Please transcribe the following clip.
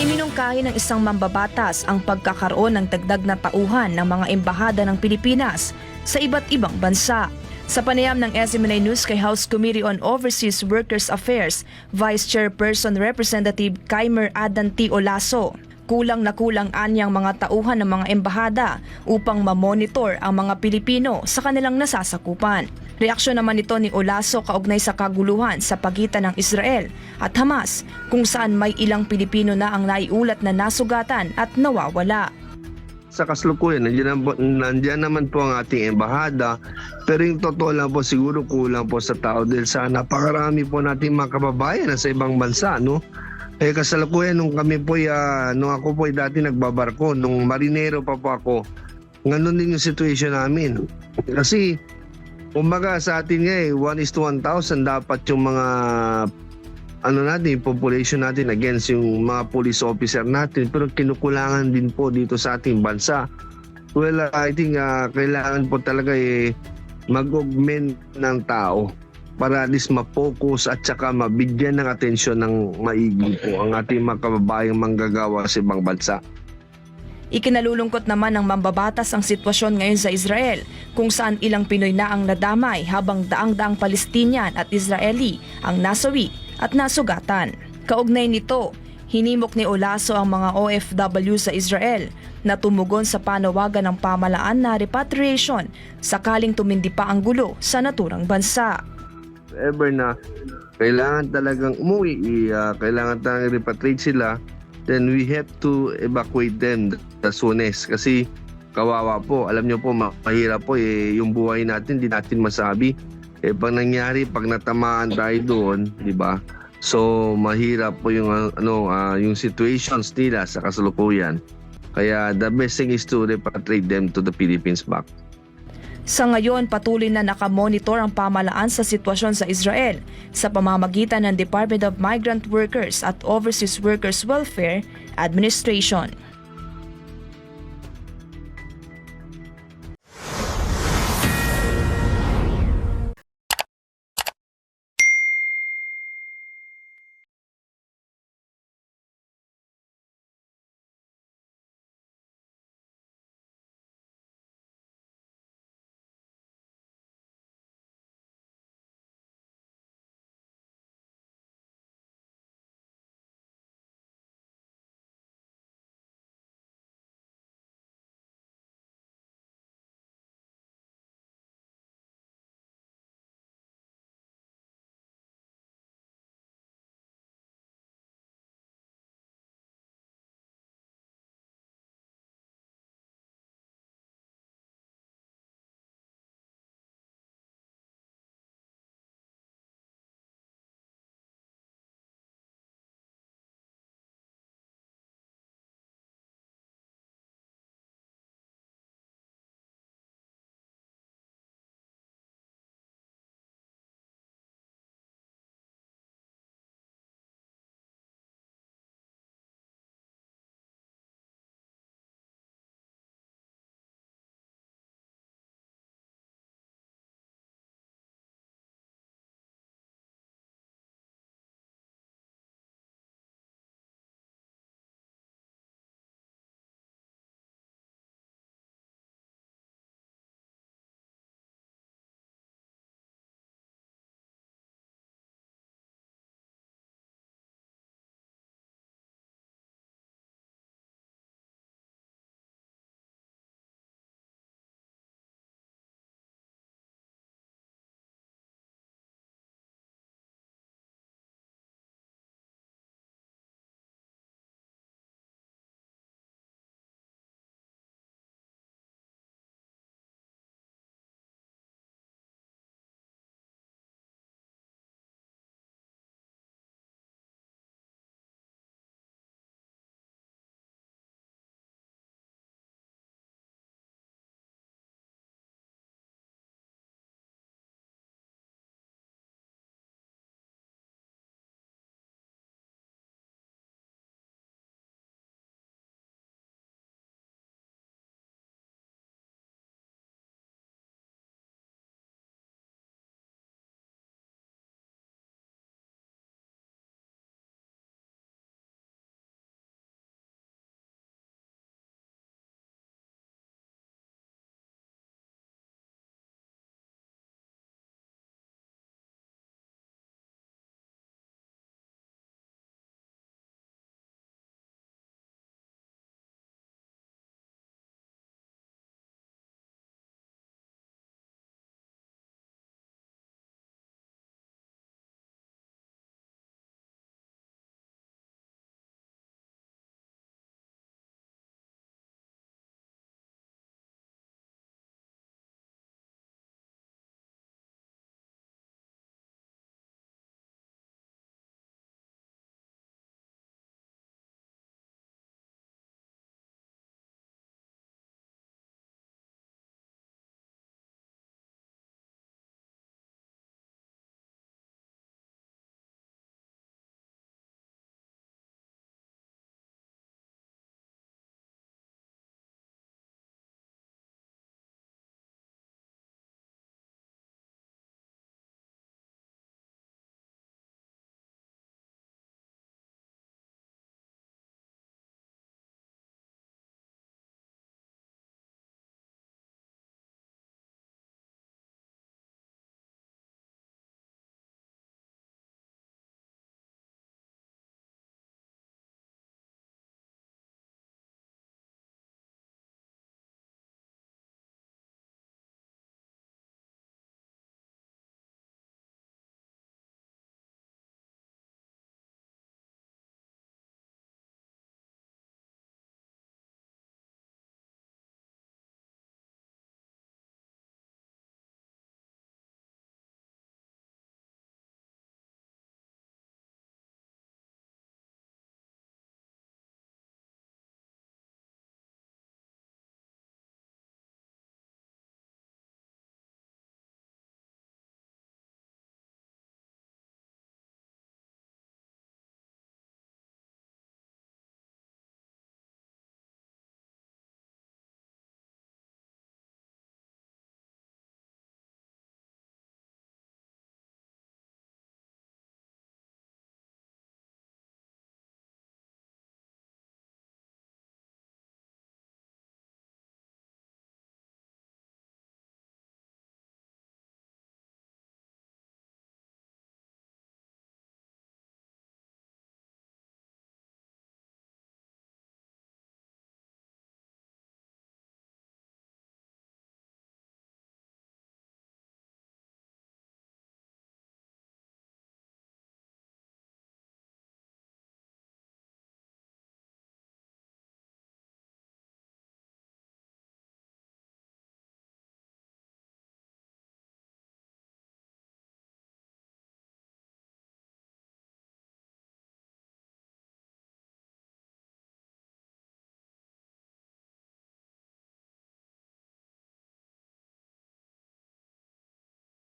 Iminungkahi ng isang mambabatas ang pagkakaroon ng dagdag na tauhan ng mga embahada ng Pilipinas sa iba't ibang bansa. Sa panayam ng SMNA News kay House Committee on Overseas Workers Affairs, Vice Chairperson Representative Kaimer Adan T. Olaso, kulang na kulang anyang mga tauhan ng mga embahada upang mamonitor ang mga Pilipino sa kanilang nasasakupan. Reaksyon naman nito ni Olaso kaugnay sa kaguluhan sa pagitan ng Israel at Hamas kung saan may ilang Pilipino na ang naiulat na nasugatan at nawawala. sa kasalukuyan, nandiyan, na- nandiyan naman po ang ating embahada. Pero yung totoo lang po, siguro kulang po sa tao dahil sa napakarami po nating mga kababayan na sa ibang bansa, no? Eh kasalukuyan nung kami po, uh, nung ako po dati nagbabarko, nung marinero pa po ako, ganun din yung situation namin. Kasi, kumbaga sa atin nga eh, 1 is to 1,000 dapat yung mga ano natin, yung population natin against yung mga police officer natin pero kinukulangan din po dito sa ating bansa. Well, uh, I think uh, kailangan po talaga eh, mag-augment ng tao para at least ma-focus at saka mabigyan ng atensyon ng maigi po ang ating mga kababayang manggagawa sa ibang bansa. Ikinalulungkot naman ng mambabatas ang sitwasyon ngayon sa Israel kung saan ilang Pinoy na ang nadamay habang daang-daang Palestinian at Israeli ang nasawi at nasugatan. Kaugnay nito, hinimok ni Olaso ang mga OFW sa Israel na tumugon sa panawagan ng pamalaan na repatriation sakaling tumindi pa ang gulo sa naturang bansa. Ever na kailangan talagang umuwi, uh, kailangan talagang repatriate sila, then we have to evacuate them the soonest. Kasi kawawa po, alam nyo po, ma- mahirap po eh, yung buhay natin, di natin masabi. Eh pag nangyari, pag natamaan tayo doon, di ba? So mahirap po yung uh, ano ah, yung situations nila sa kasalukuyan. Kaya the best thing is to repatriate them to the Philippines back. Sa ngayon, patuloy na nakamonitor ang pamalaan sa sitwasyon sa Israel sa pamamagitan ng Department of Migrant Workers at Overseas Workers Welfare Administration.